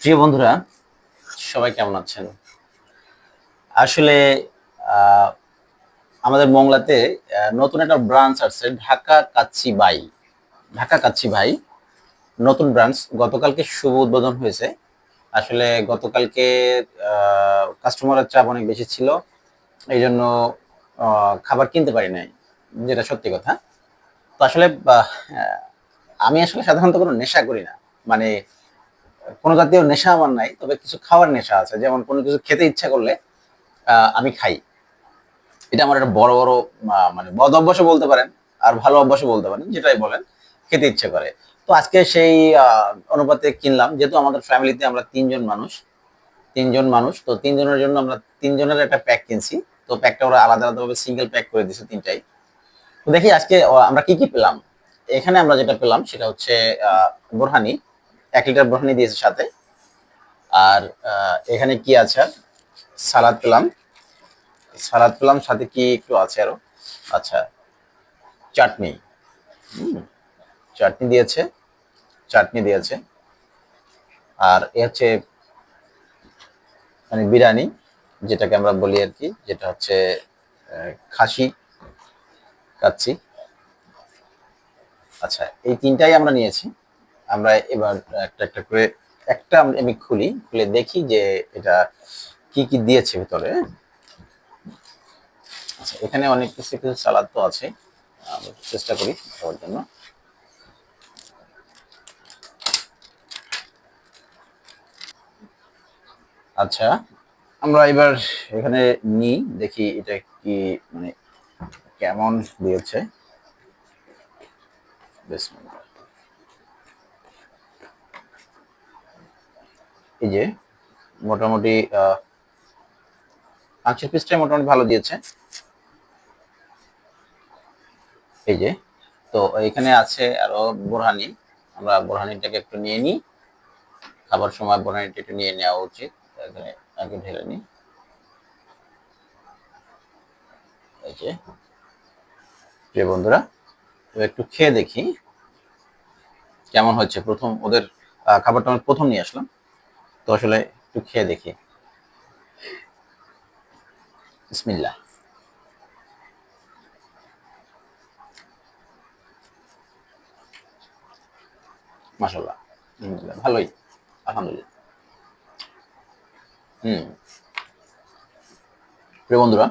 প্রিয় বন্ধুরা, সবাই কেমন আছেন? আসলে আমাদের মংলাতে নতুন একটা ব্রাঞ্চ আসছে, ঢাকা কাচ্ছি বাই। ঢাকা কাচ্ছি ভাই নতুন ব্রাঞ্চ গতকালকে শুভ উদ্বোধন হয়েছে। আসলে গতকালকে কাস্টমারের চাপ অনেক বেশি ছিল। এই জন্য খাবার কিনতে পারি নাই, যেটা সত্যি কথা। তো আসলে আমি আসলে সাধারণত কোনো নেশা করি না। মানে কোনো জাতীয় নেশা আমার নাই, তবে কিছু খাওয়ার নেশা আছে। যেমন কোনো কিছু খেতে ইচ্ছা করলে আমি খাই। এটা আমার একটা বড় বড় মানে বদ অভ্যাসও বলতে পারেন, আর ভালো অভ্যাসও বলতে পারেন, যেটাই বলেন, খেতে ইচ্ছে করে। তো আজকে সেই অনুপাতে কিনলাম, যেহেতু আমাদের ফ্যামিলিতে আমরা তিনজন মানুষ তিনজন মানুষ, তো তিনজনের জন্য আমরা তিনজনের একটা প্যাক কিনছি। তো প্যাকটা ওরা আলাদা আলাদাভাবে সিঙ্গেল প্যাক করে দিয়েছে তিনটাই। তো দেখি আজকে আমরা কি কি পেলাম? এখানে আমরা যেটা পেলাম, সেটা হচ্ছে বোরহানি। লিটার বোরহানি দিয়েছে সাথে। আর এখানে কি আছে সালাদ পেলাম। সালাদ পেলাম, সাথে কি একটু আছে আরও? আচ্ছা চাটনি। চাটনি দিয়েছে চাটনি দিয়েছে। আর এ হচ্ছে মানে বিরিয়ানি, যেটাকে আমরা বলি আর কি, যেটা হচ্ছে খাসি কাচ্ছি আচ্ছা এই তিনটাই আমরা নিয়েছি। আমরা এবার একটা একটা করে একটা আমি খুলি, খুলে দেখি যে এটা কি কি দিয়েছে ভিতরে। আচ্ছা এখানে অনেক কিছু কিছু সালাদ তো আছে। চেষ্টা করি খাওয়ার জন্য। আচ্ছা আমরা এবার এখানে নিই, দেখি এটা কি মানে কেমন দিয়েছে। বিসমিল্লাহ। এই যে, মোটামুটি মাংসের পিসটাই মোটামুটি ভালো দিয়েছে। এই যে, তো এখানে আছে আরও বোরহানি। আমরা বোরহানিটাকে একটু নিয়ে নিই। খাবার সময় বোরহানিটা একটু নিয়ে নেওয়া উচিত। এখানে আগে ঢেলে নিই। এই যে, প্রিয় বন্ধুরা একটু খেয়ে দেখি কেমন হচ্ছে প্রথম ওদের খাবারটা আমি প্রথম নিয়ে আসলাম। তো আসলে একটু খেয়ে দেখি। মাশাল্লাহ আলহামদুলিল্লাহ ভালোই, আলহামদুলিল্লাহ। হুম। প্রিয় বন্ধুরা,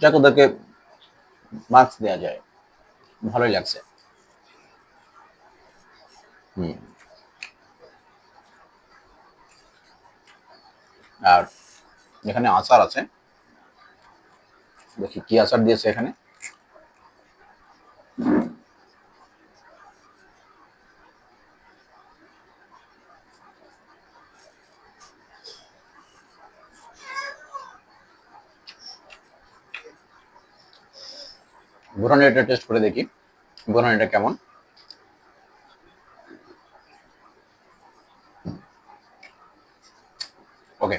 যাক ওদেরকে মার্কস দেওয়া যায়, ভালোই লাগছে। হুম। আর এখানে আচার আছে। দেখি কি আচার দিয়েছে এখানে। বোরানিটা টেস্ট করে দেখি। বোরানিটা কেমন ওকে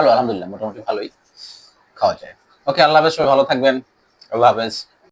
ভালো আলহামদুলিল্লাহ মোটামুটি ভালোই খাওয়া যায়। ওকে আল্লাহ হাফেজ সবাই ভালো থাকবেন। আল্লাহ হাফেজ।